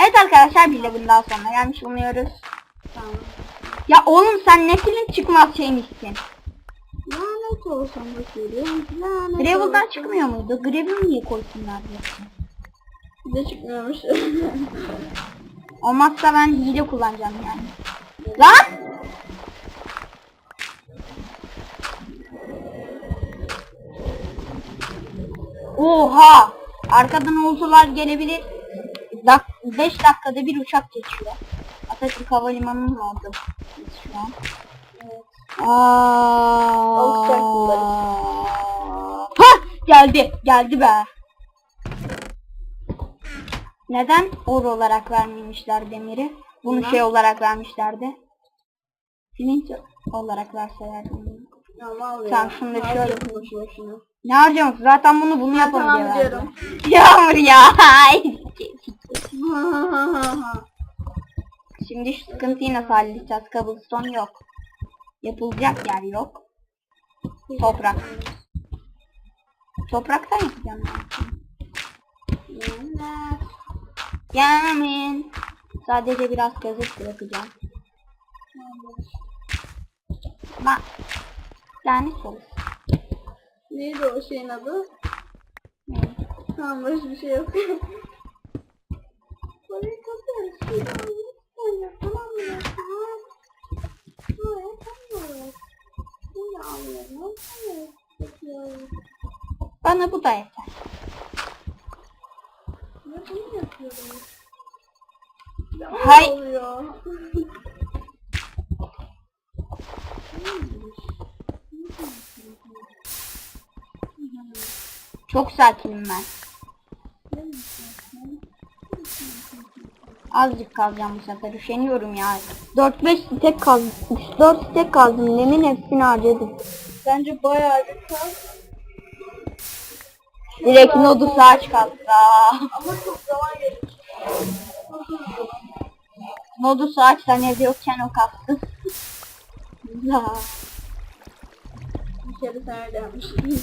Evet arkadaşlar biz de bundan sonra gelmiş bulunuyoruz. Tamam. Ya oğlum sen ne filin çıkmaz şeymişsin. Lanet olsun bakıyorum. Lanet Gravel'dan olsun. çıkmıyor muydu? Gravel niye koysunlar. Bir de çıkmıyormuş. Olmazsa ben hile kullanacağım yani. Lan! Oha! Arkadan oltular gelebilir. Dak 5 dakikada bir uçak geçiyor. Atatürk Havalimanı'nın orada şu an. evet. Aa. Ha! Geldi. Geldi be. Neden or olarak vermemişler demiri? Bunu Bilmem. şey olarak vermişlerdi. Pirinç olarak verselerdi. Tamam, şunu da şöyle-. Ne harcamak? Zaten bunu bunu yapalım diye verdi. diyorum. Yağmur ya. Ha, Şimdi şu sıkıntıyı nasıl halledeceğiz? Cobblestone yok. Yapılacak yer yok. Toprak. Topraktan yapacağım ben. Yamin. Sadece biraz kazık bırakacağım. Bak. Lanet olsun. Neydi o şeyin adı? Tamam boş bir şey yok. Bana bu da yeter. Hay. Çok sakinim ben. Azıcık kalacağım bu sefer. Üşeniyorum ya. 4-5 stek kaldım. 4 stek kaldım. Lemin hepsini harcadım. Bence bayağı bir kal. Direkt nodu kaldı. Aa. Ama çok zaman gerekir. Nodu saç sen evde yokken o kalktı. Ya. Bir kere yapmıştın.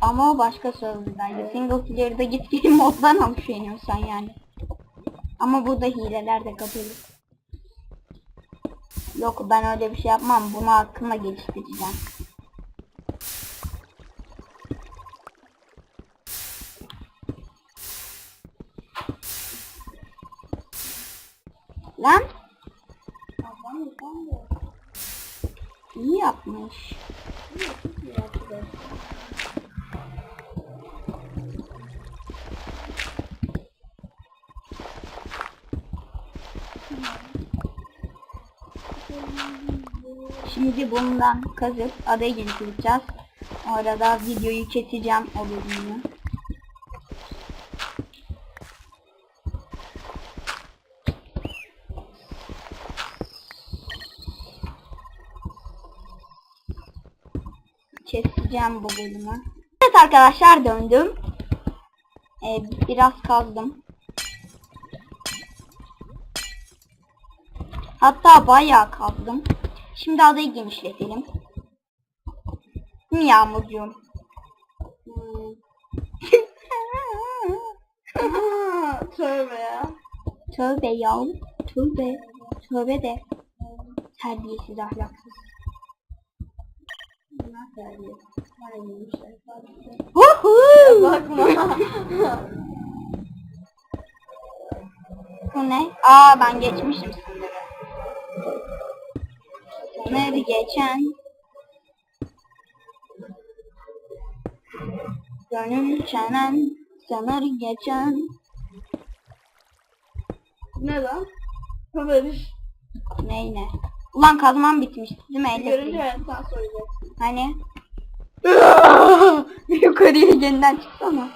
Ama o başka server'daydı. Single player'da git geri moddan al üşeniyorsan yani. Ama burada hileler de kabul. Yok ben öyle bir şey yapmam. Bunu hakkında geliştireceğim. Lan iyi yapmış. İyi yaptı. Şimdi bundan kazıp adaya geliştireceğiz. Orada videoyu keseceğim o bölümünü. Keseceğim bu bölümü. Evet arkadaşlar döndüm. Ee, biraz kazdım. Hatta bayağı kazdım. Şimdi adayı genişletelim. Yağmurcuğum? Tövbe ya. Tövbe ya. Tövbe. Tövbe de. Terbiyesiz ahlaksız. Huhu! Bakma. Bu ne? Aa ben geçmişim Sınırı geçen. Gönül çenen. Sınırı geçen. ne lan? Haber. Ney ne? Ulan kazmam bitmişti değil mi? Elle Görünce evet sen söyleyeceksin. Hani? Yukarıya yeniden çıksana.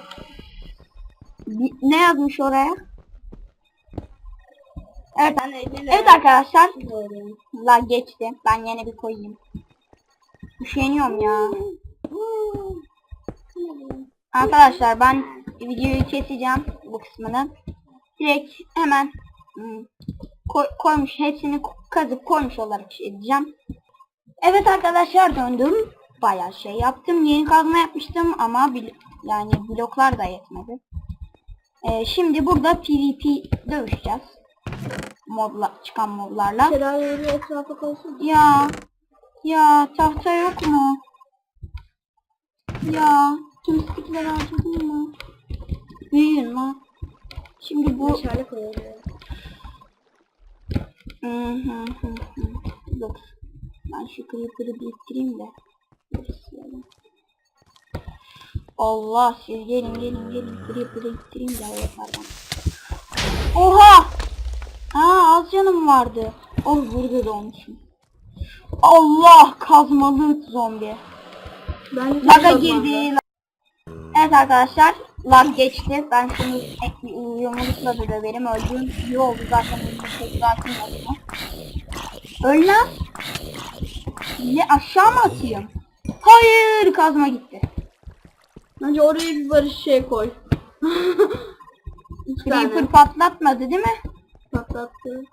Ne yazmış oraya? Evet, evet arkadaşlar. La geçti. Ben yine bir koyayım. Üşeniyorum ya. Arkadaşlar ben videoyu keseceğim bu kısmını. Direkt hemen hmm, koy- koymuş hepsini kazıp koymuş olarak şey edeceğim. Evet arkadaşlar döndüm. Bayağı şey yaptım. Yeni kazma yapmıştım ama yani bloklar da yetmedi. Ee, şimdi burada PvP dövüşeceğiz. Modla, çıkan modlarla. Şelaleleri etrafa koysun. Ya ya tahta yok mu? Ya tüm stikleri harcadın mı? Büyüyün lan. Şimdi bu Meşale koyuyor. Hı hı hı hı. Dur. Ben şu creeper'ı biriktireyim de. Allah siz gelin gelin gelin creeper'ı biriktireyim de yaparım. Oha! Az canım vardı. Oh burada doğmuşum. Allah kazmalı zombi. Ben Laga girdi. Evet arkadaşlar lag geçti. Ben şunu yumrukla da döverim. Öldüğüm iyi oldu zaten. Öl lan. Ne aşağı mı atayım? Hayır kazma gitti. Bence oraya bir barış şey koy. Creeper patlatmadı değil mi? Patlattı.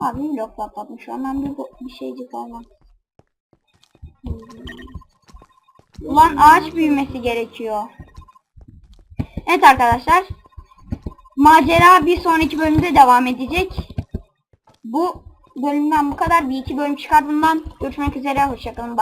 Abi blok patlatmış. Hemen bir, bo- bir şeycik olmaz. Ulan ağaç büyümesi gerekiyor. Evet arkadaşlar. Macera bir sonraki bölümde devam edecek. Bu bölümden bu kadar. Bir iki bölüm çıkar bundan. Görüşmek üzere. Hoşçakalın.